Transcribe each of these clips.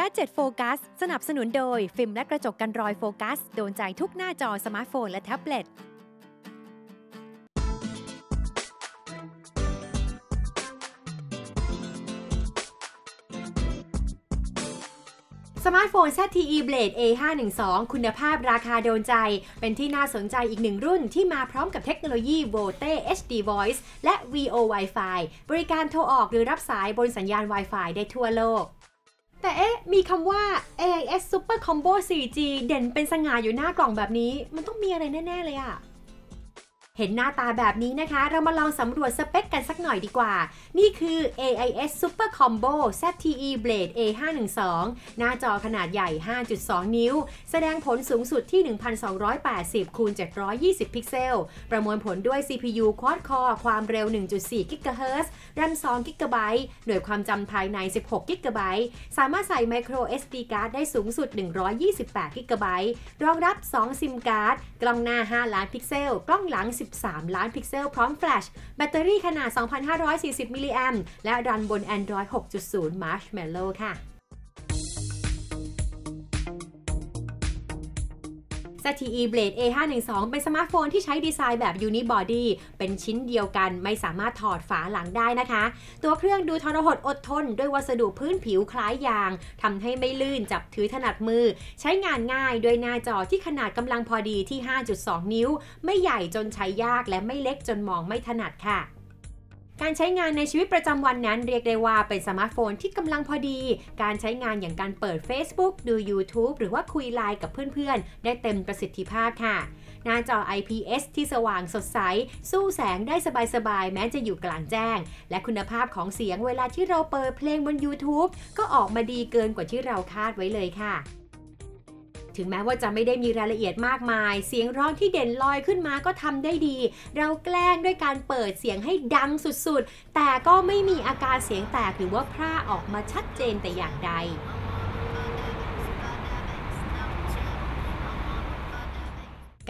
Gadget Focus สนับสนุนโดย ฟิล์มและกระจกกันรอยโฟกัส โดนใจทุกหน้าจอสมาร์ทโฟนและแท็บเล็ตสมาร์ทโฟน ZTE Blade A512 คุณภาพราคาโดนใจ เป็นที่น่าสนใจอีกหนึ่งรุ่นที่มาพร้อมกับเทคโนโลยี VoLTE HD Voice และ VO Wi-Fi บริการโทรออกหรือรับสายบนสัญญาณ Wi-Fi ได้ทั่วโลก แต่เอ๊ะ มีคำว่า AIS Super Combo 4G เด่นเป็นสง่าอยู่หน้ากล่องแบบนี้ มันต้องมีอะไรแน่ ๆ เลยอะ เห็นหน้าตาแบบนี้นะคะ เรามาลองสำรวจสเปคกันสักหน่อยดีกว่า นี่คือ AIS Super Combo ZTE Blade A512 หน้าจอขนาดใหญ่ 5.2 นิ้ว แสดงผลสูงสุดที่ 1280คูณ720 พิกเซล ประมวลผลด้วย CPU Quad Core ความเร็ว 1.4 GHz RAM 2 GB หน่วยความจำภายใน 16 GB สามารถใส่ Micro SD card ได้สูงสุด 128 GB รองรับ 2 SIM card กล้องหน้า 5 ล้านพิกเซล กล้องหลัง13 ล้านพิกเซลพร้อมแฟลช แบตเตอรี่ขนาด 2,540 มิลลิแอมและรันบน Android 6.0 Marshmallow ค่ะ ZTE Blade A512 เป็นสมาร์ทโฟนที่ใช้ดีไซน์แบบ Unibody เป็นชิ้นเดียวกันไม่สามารถถอดฝาหลังได้นะคะ ตัวเครื่องดูทรหดอดทน ด้วยวัสดุพื้นผิวคล้ายยางทำให้ไม่ลื่นจับถือถนัดมือ ใช้งานง่ายด้วยหน้าจอที่ขนาดกำลังพอดีที่ 5.2 นิ้ว ไม่ใหญ่จนใช้ยากและไม่เล็กจนมองไม่ถนัดค่ะ การใช้งานในชีวิตประจำวันนั้นเรียกได้ว่าเป็นสมาร์ทโฟนที่กำลังพอดี การใช้งานอย่างการเปิด Facebook ดู YouTube หรือว่าคุยไลน์กับเพื่อนๆ ได้เต็มประสิทธิภาพค่ะ หน้าจอ IPS ที่สว่างสดใส สู้แสงได้สบายๆ แม้จะอยู่กลางแจ้ง และคุณภาพของเสียงเวลาที่เราเปิดเพลงบน YouTube ก็ออกมาดีเกินกว่าที่เราคาดไว้เลยค่ะ ถึงแม้ว่าจะไม่ได้มีรายละเอียดมากมาย เสียงร้องที่เด่นลอยขึ้นมาก็ทำได้ดี เราแกล้งด้วยการเปิดเสียงให้ดังสุดๆ แต่ก็ไม่มีอาการเสียงแตกหรือว่าพร่าออกมาชัดเจนแต่อย่างใด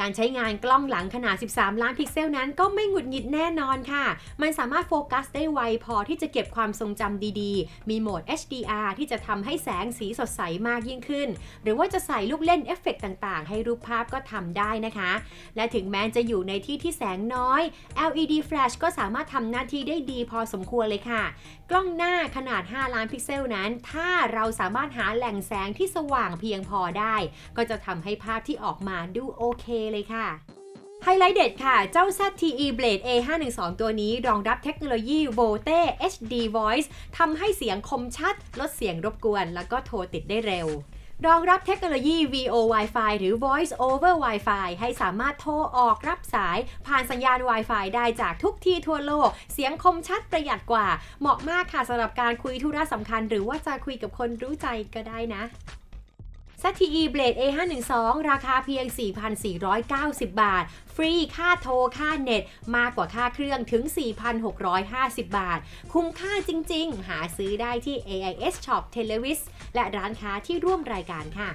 การใช้งานกล้องหลังขนาด 13 ล้านพิกเซลนั้นก็ไม่หงุดหงิดแน่นอนค่ะ มันสามารถโฟกัสได้ไวพอที่จะเก็บความทรงจำดีๆ มีโหมด HDR ที่จะทำให้แสงสีสดใสมากยิ่งขึ้น หรือว่าจะใส่ลูกเล่นเอฟเฟกต่างๆ ให้รูปภาพก็ทำได้นะคะ และถึงแม้จะอยู่ในที่ที่แสงน้อย LED Flash ก็สามารถทำหน้าที่ได้ดีพอสมควรเลยค่ะ กล้องหน้าขนาด 5 ล้านพิกเซลนั้น ถ้าเราสามารถหาแหล่งแสงที่สว่างเพียงพอได้ ก็จะทำให้ภาพที่ออกมาดูโอเคเลยค่ะไฮไลท์เด็ดค่ะ เจ้า ZTE Blade A512 ตัวนี้ รองรับเทคโนโลยี VoLTE HD Voice ทำให้เสียงคมชัด ลดเสียงรบกวน แล้วก็โทรติดได้เร็ว รองรับเทคโนโลยี VO Wi-Fi หรือ Voice over Wi-Fi ให้สามารถโทรออกรับสาย ผ่านสัญญาณ Wi-Fi ได้จากทุกที่ทั่วโลก เสียงคมชัดประหยัดกว่า เหมาะมากค่ะสำหรับการคุยธุระสำคัญ หรือว่าจะคุยกับคนรู้ใจก็ได้นะ ZTE Blade A512 ราคาเพียง 4,490 บาท ฟรีค่าโทร ค่าเน็ต มากกว่าค่าเครื่องถึง 4,650 บาท คุ้มค่าจริง ๆ หาซื้อได้ที่ AIS Shop Televis และร้านค้าที่ร่วมรายการค่ะ